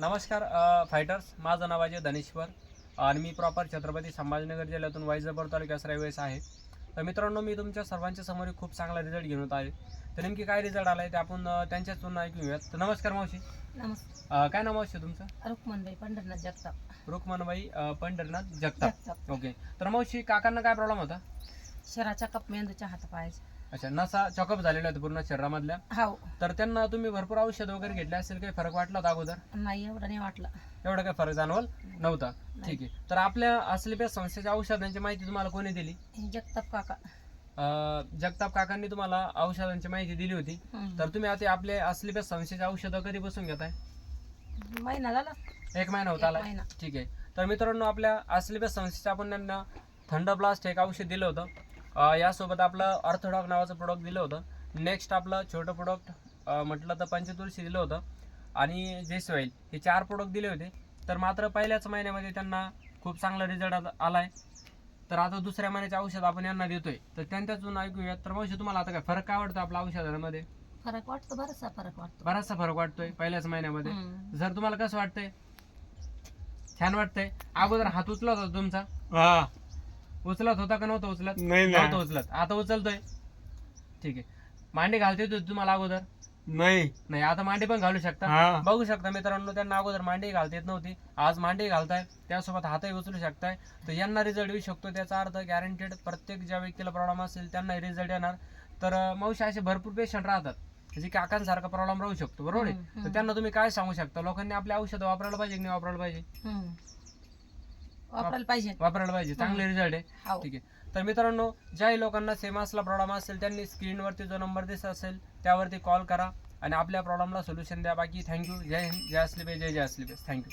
नमस्कार फायटर्स माझं नाव आहे धनेश्वर आणि मी प्रॉपर छत्रपती संभाजीनगर जिल्ह्यातून वाईजापूर तालुक्यास रहिवास आहे. तर मित्रांनो मी तुमच्या सर्वांच्या समोर खूप चांगला रिझल्ट घेऊन होत आहे. तर नेमकी काय रिझल्ट आला आहे ते आपण त्यांच्यातून ऐकून घेऊयात. तर नमस्कार मावशी. नमस्कार. काय नाव मावशी तुमचं? रुक्मनबाई पंढरनाथ जगताप. रुक्मनबाई पंढरनाथ जगताप. ओके. तर मावशी काकांना काय प्रॉब्लेम होता? शराच्या कप मेंदूच्या हातापायाच्या अच्छा नसा चॉकअप झालेला होता पूर्ण शरीरामधल्या. हाव तर त्यांना तुम्ही भरपूर औषध वगैरे घेतले असेल काही फरक वाटला होता अगोदर? नाही एवढं नाही वाटलं. एवढा काही फरक जाणवल नव्हता? ठीक आहे. तर आपल्या असलेल्या संस्थेच्या औषधांची माहिती तुम्हाला कोणी दिली? हे जगताप काका. अं, जगताप काकांनी तुम्हाला औषधांची माहिती दिली होती. हम्म. तर तुम्ही आता आपल्या असलेल्या संस्थेच्या औषधं कधी बसून घेताय? महिना झाला. एक महिना होत एक महिना. ठीक आहे. तर मित्रांनो आपल्या असलेल्या संस्थेचं आपण त्यांना थंड ब्लास्ट एक औषध दिलं होतं. यासोबत आपलं ऑर्थोडॉक नावाचं प्रोडक्ट दिलं होतं. नेक्स्ट आपलं छोटं प्रोडक्ट म्हटलं तर पंचतुळशी दिलं होतं. आणि जे सोईल हे चार प्रोडक्ट दिले होते. तर मात्र पहिल्याच महिन्यामध्ये त्यांना खूप चांगला रिझल्ट आलाय. तर आता दुसऱ्या महिन्याचे औषध आपण यांना देतोय. तर त्यांच्यातून ऐकूयात. तर मग तुम्हाला आता काय फरक काय वाटतं आपल्या औषधांमध्ये? फरक वाटतो बराचसा फरक वाटतो. बराचसा फरक वाटतोय पहिल्याच महिन्यामध्ये. जर तुम्हाला कसं वाटतंय? छान वाटतंय. अगोदर हात उचलत होता तुमचा? हा. उचलत होता का नव्हता उचलत? नाही नव्हता उचलत. आता उचलतोय. ठीक आहे. मांडी घालते होते तुम्हाला अगोदर? नाही. नाही आता मांडी पण घालू शकता. हा. बघू शकता मित्रांनो त्यांना अगोदर मांडी घालता येत नव्हती. आज मांडी घालताय. त्यासोबत हातही उचलू शकताय. तर यांना रिझल्ट येऊ शकतो. त्याचा अर्थ गॅरंटेड प्रत्येक ज्या व्यक्तीला प्रॉब्लेम असेल त्यांना रिझल्ट येणार. तर अं, मावशी असे भरपूर पेशंट राहतात. जे काकांसारखा प्रॉब्लेम राहू शकतो. बरोबर आहे? तर. त्यांना तुम्ही काय सांगू शकता? लोकांनी आपले औषधं वापरायला पाहिजे की नाही वापरायला पाहिजे? हम्म. वापरायला पाहिजे. वापरायला पाहिजे. चांगले रिझल्ट आहे. हाव ठीक आहे. तर मित्रांनो ज्याही लोकांना सेमासला प्रॉब्लेम असेल त्यांनी स्क्रीनवरती जो नंबर दिसत असेल त्यावरती कॉल करा आणि आपल्या प्रॉब्लेमला सोल्युशन द्या. बाकी थँक्यू जय हिंद. जय असले जय जय असले थँक्यू